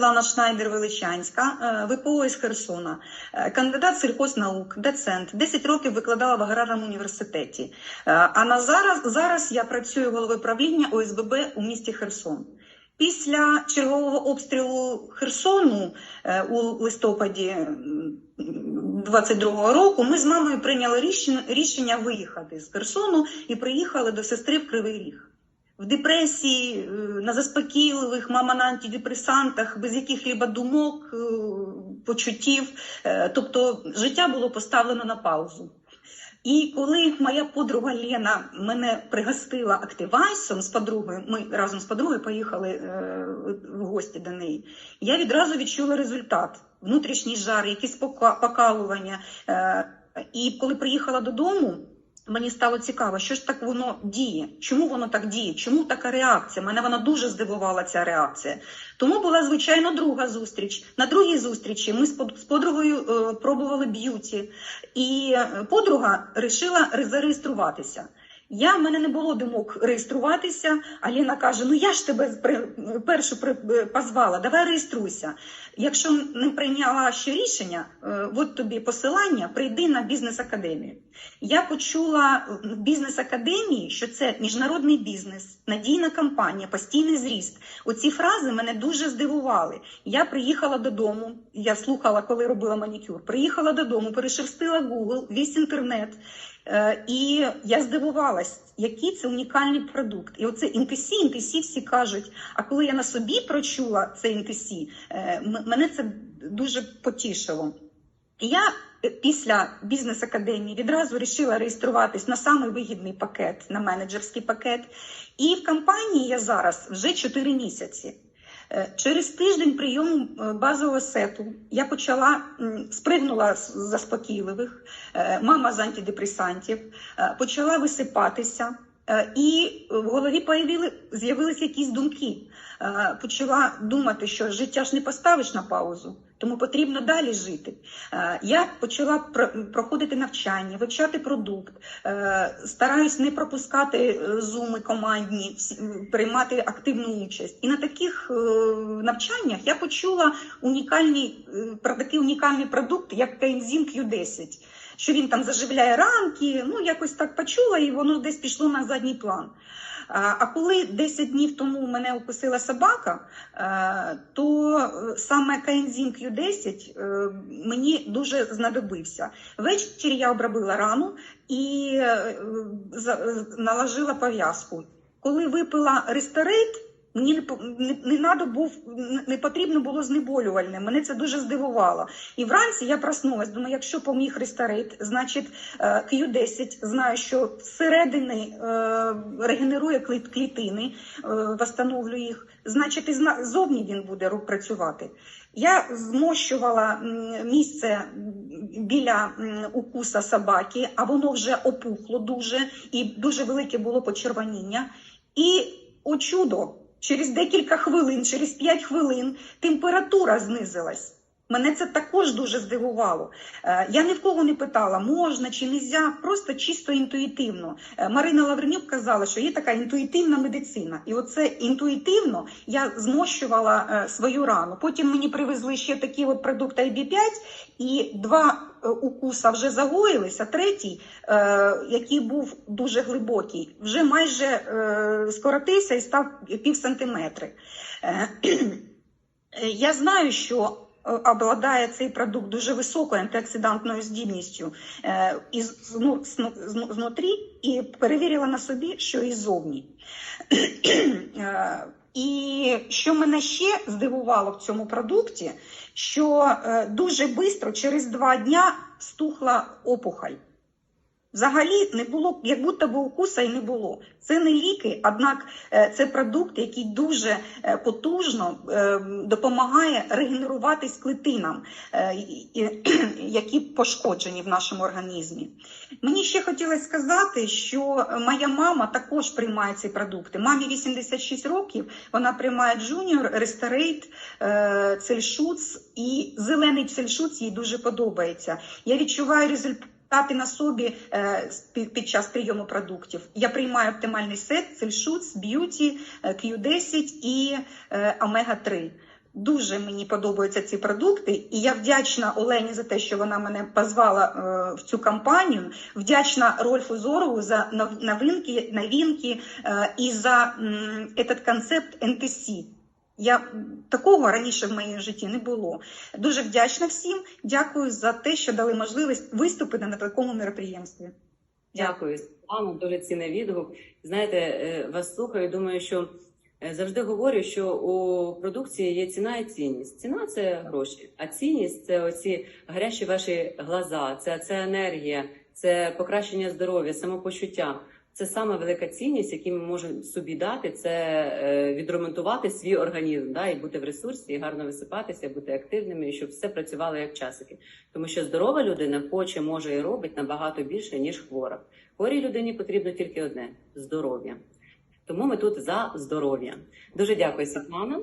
Лана Шнайдер Величанська, е, ВПО із Херсона, е, кандидат сільхознаук, доцент, 10 років викладала в аграрному університеті. Е, А на зараз, зараз я працюю головою правління ОСББ у місті Херсон. Після чергового обстрілу Херсону у листопаді м, 22-го року ми з мамою прийняли рішення виїхати з Херсону і приїхали до сестри в Кривий Ріг. В депресії, е, на заспокійливих, мама на антидепресантах, без яких-либо думок, е, почуттів. Е, Тобто життя було поставлено на паузу. І коли моя подруга Лена мене пригостила активайсом з подругою, ми разом з подругою поїхали в гості до неї. Я відразу відчула результат: внутрішній жар, якісь покалування. І коли приїхала додому, мені стало цікаво, що ж так воно діє, чому воно так діє, чому така реакція? Мене вона дуже здивувала ця реакція. Тому була звичайно друга зустріч. На другій зустрічі ми з под- подругою е, пробували б'юті, і е, подруга вирішила зареєструватися. Я в мене не було думок реєструватися. А Ліна каже: Ну я ж тебе першу позвала, давай реєструйся. Якщо не прийняла ще рішення, е, от тобі посилання, прийди на бізнес-академію. Я почула в бізнес-академії, що це міжнародний бізнес, надійна компанія, постійний зріст. Оці фрази мене дуже здивували. Я приїхала додому, я слухала, коли робила манікюр. Приїхала додому, перешерстила Google, весь інтернет. Е, І я здивувалась, який це унікальний продукт. І оце інтесі, інтесі всі кажуть. А коли я на собі прочула це м- мене це дуже потішило. Я е, після бізнес-академії відразу вирішила реєструватись на самий вигідний пакет, на менеджерський пакет. І в компанії я зараз вже 4 місяці. Е, Через тиждень прийому е, базового сету я почала спригнула з заспокійливих, мама з антидепресантів, почала висипатися, і в голові появили, з'явилися якісь думки. Е, Почала думати, що життя ж не поставиш на паузу, тому потрібно далі жити. Е, Я почала про- проходити навчання, вивчати продукт, е, стараюсь не пропускати е, зуми командні, приймати активну участь. І на таких е, навчаннях я почула унікальний, е, про такий унікальний продукт, як коензим Q10 що він там заживляє ранки, ну якось так почула, і воно десь пішло на задній план. А коли 10 днів тому мене укусила собака, е, то е, саме коензим Q10 е, мені дуже знадобився. Ввечері я обробила рану і наложила пов'язку. Коли випила ресторейт, Мені не, не, не надо був не- потрібно було знеболювальне. Мене це дуже здивувало. І вранці я проснулась. Думаю, якщо поміг рестарит, значить е, Q10 знаю, що зсередини е, регенерує кліт- клітини, е, восстановлює їх. Значить, і зовні він буде працювати. Я змощувала місце біля укуса собаки, а воно вже опухло дуже і дуже велике було почервоніння. І о чудо, через декілька хвилин, через 5 хвилин температура знизилась. Мене це також дуже здивувало. Е, Я ні в кого не питала, можна чи нельзя, просто чисто інтуїтивно. Е, Марина Лавренюк казала, що є така інтуїтивна медицина. І оце інтуїтивно я змощувала е, свою рану. Потім мені привезли ще такий от продукт IB5, і два укуса вже загоїлися, третій, який був дуже глибокий, вже майже скоротився і став пів сантиметри. Я знаю, що обладає цей продукт дуже високою антиоксидантною здібністю е, і зну- знутрі, і перевірила на собі, що і зовні. Е, І що мене ще здивувало в цьому продукті, що е, дуже швидко, через два дня, стухла опухоль. Взагалі не було, як будто би укуса і не було. Це не ліки, однак е, це продукт, який дуже е, потужно е, допомагає регенеруватись клетинам, е, які пошкоджені в нашому організмі. Мені ще хотілося сказати, що моя мама також приймає ці продукти. Мамі 86 років, вона приймає Restorate, е, Цельшуц і зелений Цельшуц їй дуже подобається. Я відчуваю результат. Стати на собі е, під, час прийому продуктів. Я приймаю оптимальний сет, Цельшуц, Б'юті, е, Q10 і Омега 3. Дуже мені подобаються ці продукти, і я вдячна Олені за те, що вона мене позвала е, в цю кампанію. Вдячна Рольфу Зорову за нов- новинки, новинки е, і за этот концепт НТС. Я такого раніше в моєму житті не було. Дуже вдячна всім. Дякую за те, що дали можливість виступити на такому мероприємстві. Дякую, Світлано, дуже цінний відгук. Знаєте, е, вас слухаю. Думаю, що е, завжди говорю, що у продукції є ціна і цінність. Ціна це гроші, а цінність це оці гарячі ваші глаза, це, це енергія, це покращення здоров'я, самопочуття. Це саме велика цінність, яку ми можемо собі дати, це е, відремонтувати свій організм, да, і бути в ресурсі, і гарно висипатися, бути активними, і щоб все працювало як часики. Тому що здорова людина хоче, може і робить набагато більше, ніж хвора. Хворій людині потрібно тільки одне здоров'я. Тому ми тут за здоров'я. Дуже дякую, Світлана.